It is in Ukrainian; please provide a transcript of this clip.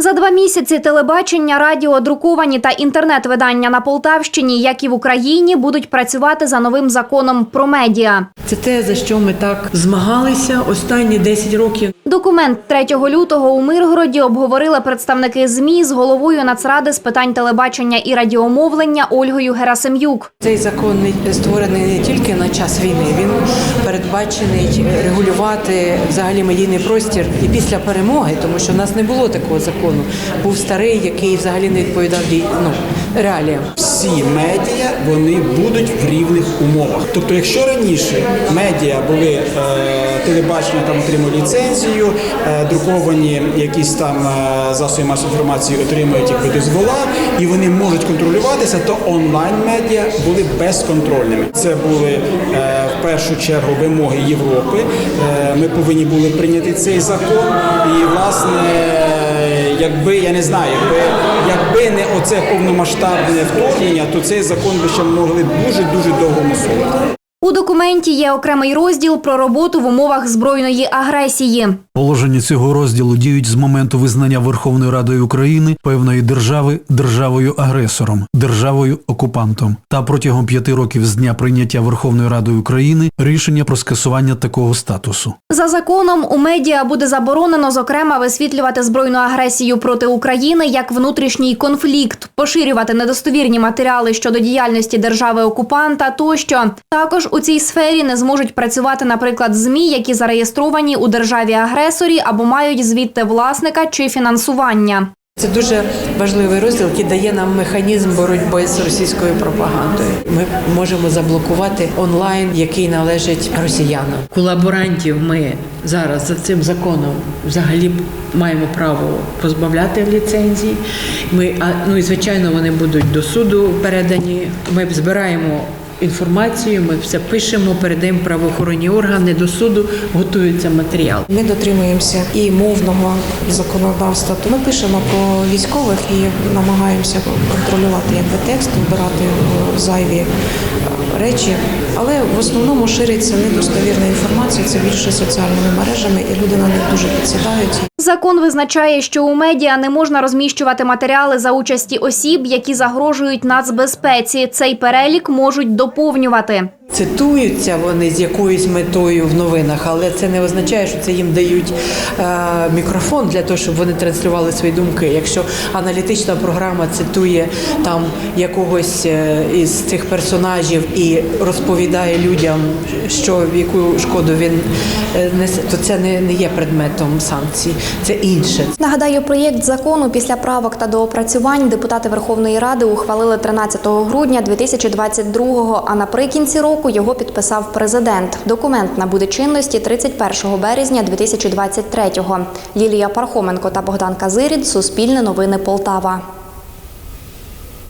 За два місяці телебачення, радіо, друковані та інтернет-видання на Полтавщині, як і в Україні, будуть працювати за новим законом про медіа. Це те, за що ми так змагалися останні 10 років. Документ 3 лютого у Миргороді обговорили представники ЗМІ з головою Нацради з питань телебачення і радіомовлення Ольгою Герасим'юк. Цей закон не створений не тільки на час війни, він передбачений регулювати взагалі медійний простір і після перемоги, тому що в нас не було такого закону. Був старий, який взагалі не відповідав ну, реаліям. всі медіа вони будуть в рівних умовах. Тобто, якщо раніше медіа були е, телебачення там отримали ліцензію, е, друковані якісь там е, засоби масової інформації отримують якби дозвола, і вони можуть контролюватися, то онлайн медіа були безконтрольними. Це були е, в першу чергу вимоги Європи. Е, ми повинні були прийняти цей закон, і власне. Якби я не знаю, якби, якби не оце повномасштабне вторгнення, то цей закон би ще могли дуже дуже довго мусувати. У документі є окремий розділ про роботу в умовах збройної агресії. Положення цього розділу діють з моменту визнання Верховною Радою України певної держави державою агресором, державою окупантом, та протягом п'яти років з дня прийняття Верховною Радою України рішення про скасування такого статусу. За законом у медіа буде заборонено зокрема висвітлювати збройну агресію проти України як внутрішній конфлікт, поширювати недостовірні матеріали щодо діяльності держави окупанта тощо. Також у цій сфері не зможуть працювати, наприклад, змі, які зареєстровані у державі агресорі або мають звідти власника чи фінансування. Це дуже важливий розділ, який дає нам механізм боротьби з російською пропагандою. Ми можемо заблокувати онлайн, який належить росіянам. Колаборантів ми зараз за цим законом взагалі маємо право позбавляти ліцензій. Ми ну і звичайно вони будуть до суду передані. Ми збираємо. Інформацію ми все пишемо, передаємо правоохоронні органи до суду, готується матеріал. Ми дотримуємося і мовного законодавства. То ми пишемо про військових і намагаємося контролювати якби текст, вибирати е, зайві е, речі. Але в основному шириться недостовірна інформація. Це більше соціальними мережами, і люди на них дуже підсідають. Закон визначає, що у медіа не можна розміщувати матеріали за участі осіб, які загрожують нацбезпеці. Цей перелік можуть доповнювати. Цитуються вони з якоюсь метою в новинах, але це не означає, що це їм дають е, мікрофон для того, щоб вони транслювали свої думки. Якщо аналітична програма цитує там якогось е, із цих персонажів і розповідає людям, що в яку шкоду він е, несе, то це не, не є предметом санкцій, це інше. Нагадаю, проєкт закону після правок та доопрацювань депутати Верховної Ради ухвалили 13 грудня 2022-го, а наприкінці року його підписав президент. Документ набуде чинності 31 березня 2023-го. Лілія Пархоменко та Богдан Казирід. Суспільне новини Полтава.